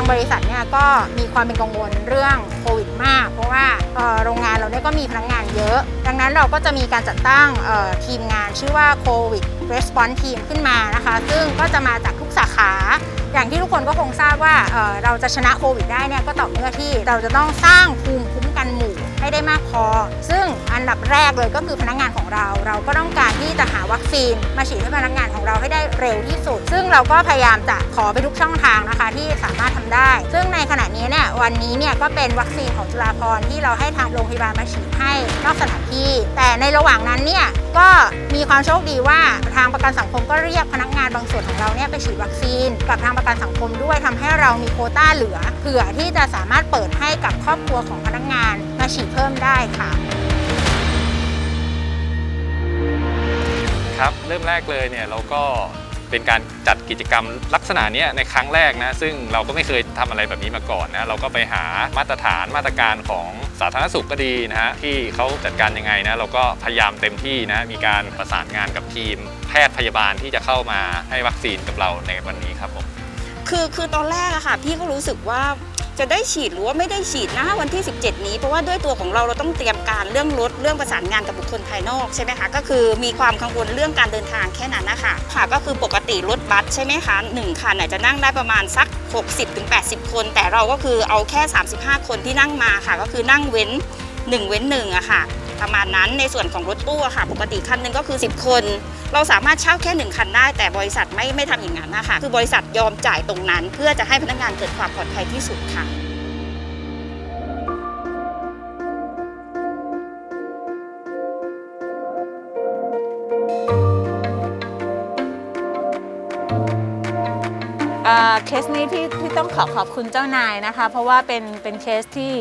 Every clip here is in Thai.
างบริษัทเนี่ยก็มีความเป็นกังวลเรื่องโควิดมาก เพราะว่าโรงงานเราเนี่ยก็มีพนักงานเยอะ ดังนั้นเราก็จะมีการจัดตั้งทีมงานชื่อว่าโควิด Response Team ขึ้นมานะคะ ซึ่งก็จะมาจากทุกสาขาอย่างที่ทุกคนก็คงทราบว่าเราจะชนะโควิดได้เนี่ยก็ต่อเมื่อที่เราจะต้องสร้างภูมิคุ้มกันหมู่ ให้ได้มากพอ ซึ่งอันดับแรกเลยก็คือพนักงานของเรา เราก็ต้องการที่จะหาวัคซีน มาฉีดให้พนักงานของเราให้ได้เร็วที่สุด ซึ่งเราก็พยายามจะขอไปทุกช่องทางนะคะที่สามารถทำได้ ซึ่งในขณะนี้เนี่ยวันนี้เนี่ยก็เป็นวัคซีนของจุฬาภรณ์ที่เราให้ทางโรงพยาบาลมาฉีดให้นอกสถานที่ แต่ในระหว่างนั้นเนี่ยก็มีความโชคดีว่าทางประกันสังคมก็เรียกพนัก งานบางส่วนของเราเนี่ยไปฉีดวัคซีนกับทางประกันสังคมด้วยทำให้เรามีโคต้าเหลือเผื่อที่จะสามารถเปิดให้กับครอบครัวของพนักงานมาฉีดเพิ่มได้ค่ะครับเริ่มแรกเลยเนี่ยเราก็เป็นการจัดกิจกรรมลักษณะเนี้ยในครั้งแรกนะซึ่งเราก็ไม่เคยทำอะไรแบบนี้มาก่อนนะเราก็ไปหามาตรฐานมาตรการของสาธารณสุขก็ดีนะฮะที่เขาจัดการยังไงนะเราก็พยายามเต็มที่นะมีการประสานงานกับทีม แพทย์พยาบาลที่จะเข้ามาให้วัคซีนกับเราในวันนี้ครับผมคือคือตอนแรกอะค่ะ พี่ก็รู้สึกว่าจะได้ฉีดหรือว่าไม่ได้ฉีดนะวันที่ 17 นี้เพราะว่าด้วยตัวของเราเราต้องเตรียมการเรื่องรถเรื่องประสานงานกับบุคคลภายนอกใช่ไหมคะก็คือมีความกังวลเรื่องการเดินทางแค่นั้นนะคะค่ะ ก็คือปกติรถบัสใช่ไหมคะหนึ่งคันน่ะจะนั่งได้ประมาณสัก 60-80 คน แต่เราก็คือเอาแค่ 35 คนที่นั่งมาค่ะ ก็คือนั่งเว้น 1 เว้น1อะค่ะ ประมาณนั้นในส่วนของรถตู้ค่ะ ปกติคันหนึ่งก็คือ 10 คน เราสามารถเช่าแค่หนึ่งคันได้ แต่บริษัทไม่ไม่ทำอย่างนั้นนะคะคือบริษัทยอมจ่ายตรงนั้น เพื่อจะให้พนักงานเกิดความปลอดภัยที่สุดค่ะเคสนี้ที่ที่ต้องขอขอบคุณเจ้านายนะคะ เพราะว่าเป็นเป็นเคสที่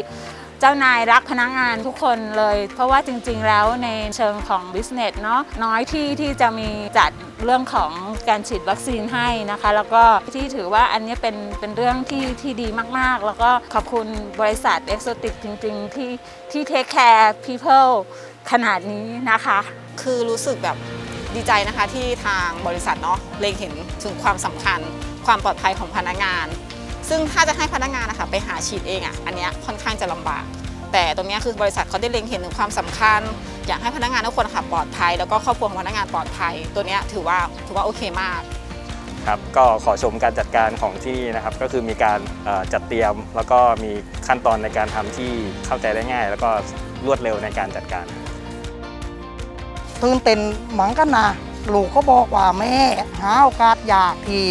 เจ้านายรักพนักงานทุกคนเลย เพราะว่าจริงๆแล้วในเชิงของ business เนาะน้อยที่ที่จะมีจัดเรื่องของการฉีดวัคซีนให้นะคะ แล้วก็ที่ถือว่าอันนี้เป็นเป็นเรื่องที่ที่ดีมากๆ แล้วก็ขอบคุณบริษัท Exotic จริงๆ ที่ที่ take care people ขนาดนี้นะคะ คือรู้สึกแบบดีใจนะคะที่ทางบริษัทเนาะเล็งเห็นถึงความสำคัญ ความปลอดภัยของพนักงาน ซึ่งถ้าจะให้พนักงานนะคะไปหาฉีดเองอะ่ะอันเนี้ยค่อนข้างจะลำบาก แต่ตรงเนี้ยคือบริษัทเขาได้เล็งเห็นถึงความสำคัญ อยากให้พนักงานทุกคนค่ะปลอดภัย แล้วก็ครอบครัวของพนักงานปลอดภัย ตัวเนี้ยถือว่าถือว่าโอเคมากครับก็ขอชมการจัดการของที่นี่นะครับ ก็คือมีการเอ่อจัดเตรียม แล้วก็มีขั้นตอนในการทำที่เข้าใจได้ง่าย แล้วก็รวดเร็วในการจัดการตื่นเต้นเหมือนกันนะลูกเขาบอกว่าแม่หาโอกาสอยากที่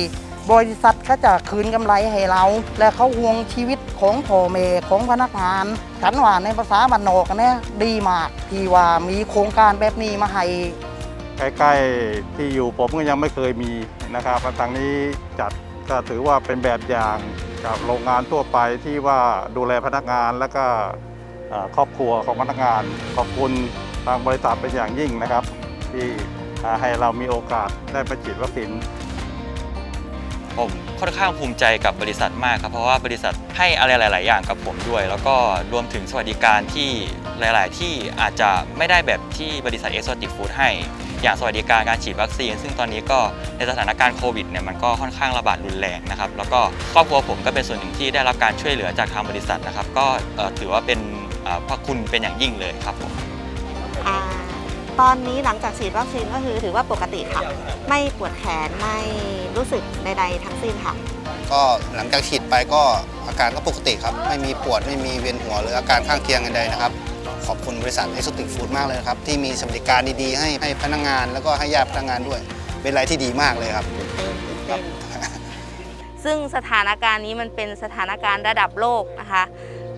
บริษัทเขาจะคืนกำไรให้เรา และเขาห่วงชีวิตของพ่อแม่ของพนักงานฉันว่าในภาษาบ้านนอกเนี่ยดีมากที่ว่ามีโครงการแบบนี้มาให้ใกล้ๆที่อยู่ผมก็ยังไม่เคยมีนะครับทางนี้จัดก็ถือว่าเป็นแบบอย่างกับโรงงานทั่วไปที่ว่าดูแลพนักงานและก็ครอบครัวของพนักงาน ขอบคุณทางบริษัทเป็นอย่างยิ่งนะครับ ที่ให้เรามีโอกาสได้ไปฉีดวัคซีน ผมค่อนข้างภูมิใจกับบริษัทมากครับเพราะว่าบริษัทให้อะไรหลาย ๆ อย่างกับผมด้วย แล้วก็รวมถึงสวัสดิการที่หลาย ๆ ที่อาจจะไม่ได้แบบที่บริษัท Exotic Food ให้ อย่างสวัสดิการการฉีดวัคซีน ซึ่งตอนนี้ก็ในสถานการณ์โควิดเนี่ยมันก็ค่อนข้างระบาดรุนแรงนะครับแล้วก็ครอบครัวผมก็เป็นส่วนหนึ่งที่ได้รับการช่วยเหลือจากทางบริษัทนะครับก็ถือว่าเป็นพระคุณเป็นอย่างยิ่งเลยครับผม ตอนนี้หลังจากฉีดวัคซีนก็คือถือว่าปกติค่ะ ไม่ปวดแขนไม่รู้สึกใดๆทั้งสิ้นค่ะ ก็หลังจากฉีดไปก็อาการก็ปกติครับ ไม่มีปวดไม่มีเวียนหัวหรืออาการข้างเคียงใดๆนะครับ ขอบคุณบริษัท Exotic Food มากเลยนะครับที่มีสวัสดิการดีๆ ให้ให้พนักงาน แล้วก็ให้ญาติพนักงานด้วย เป็นอะไรที่ดีมากเลยครับซึ่งสถานการณ์นี้มันเป็นสถานการณ์ระดับโลกนะคะ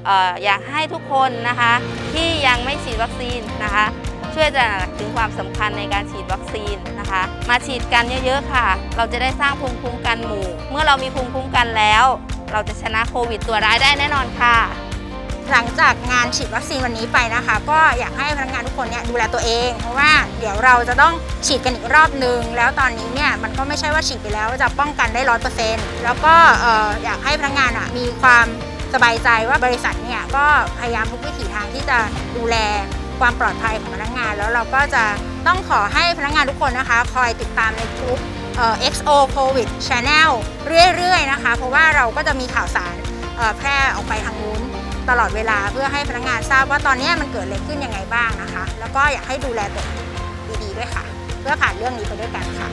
เอ่ออยากให้ทุกคนนะคะที่ยังไม่ฉีดวัคซีนนะคะ ช่วยตระหนักถึงความสำคัญในการฉีดวัคซีนนะคะ มาฉีดกันเยอะๆค่ะ เราจะได้สร้างภูมิคุ้มกันหมู่ เมื่อเรามีภูมิคุ้มกันแล้ว เราจะชนะโควิดตัวร้ายได้แน่นอนค่ะ หลังจากงานฉีดวัคซีนวันนี้ไปนะคะ ก็อยากให้พนักงานทุกคนเนี่ยดูแลตัวเอง เพราะว่าเดี๋ยวเราจะต้องฉีดกันอีกรอบนึง แล้วตอนนี้เนี่ยมันก็ไม่ใช่ว่าฉีดไปแล้วจะป้องกันได้ร้อยเปอร์เซ็นต์แล้วก็เอ่ออยากให้พนักงานอะมีความสบายใจว่าบริษัทเนี่ยก็พยายามทุกวิถีทางที่จะดูแล ความปลอดภัยของพนักงาน แล้วเราก็จะต้องขอให้พนักงานทุกคนนะคะ คอยติดตามในทุกเอ่อ XO COVID Channel เรื่อยๆนะคะ เพราะว่าเราก็จะมีข่าวสารแพร่ออกไปทางนู้นตลอดเวลาเพื่อให้พนักงานทราบว่าตอนนี้มันเกิดอะไรขึ้นยังไงบ้างนะคะ แล้วก็อยากให้ดูแลตัวเองดีๆด้วยค่ะ เพื่อผ่านเรื่องนี้ไปด้วยกันค่ะ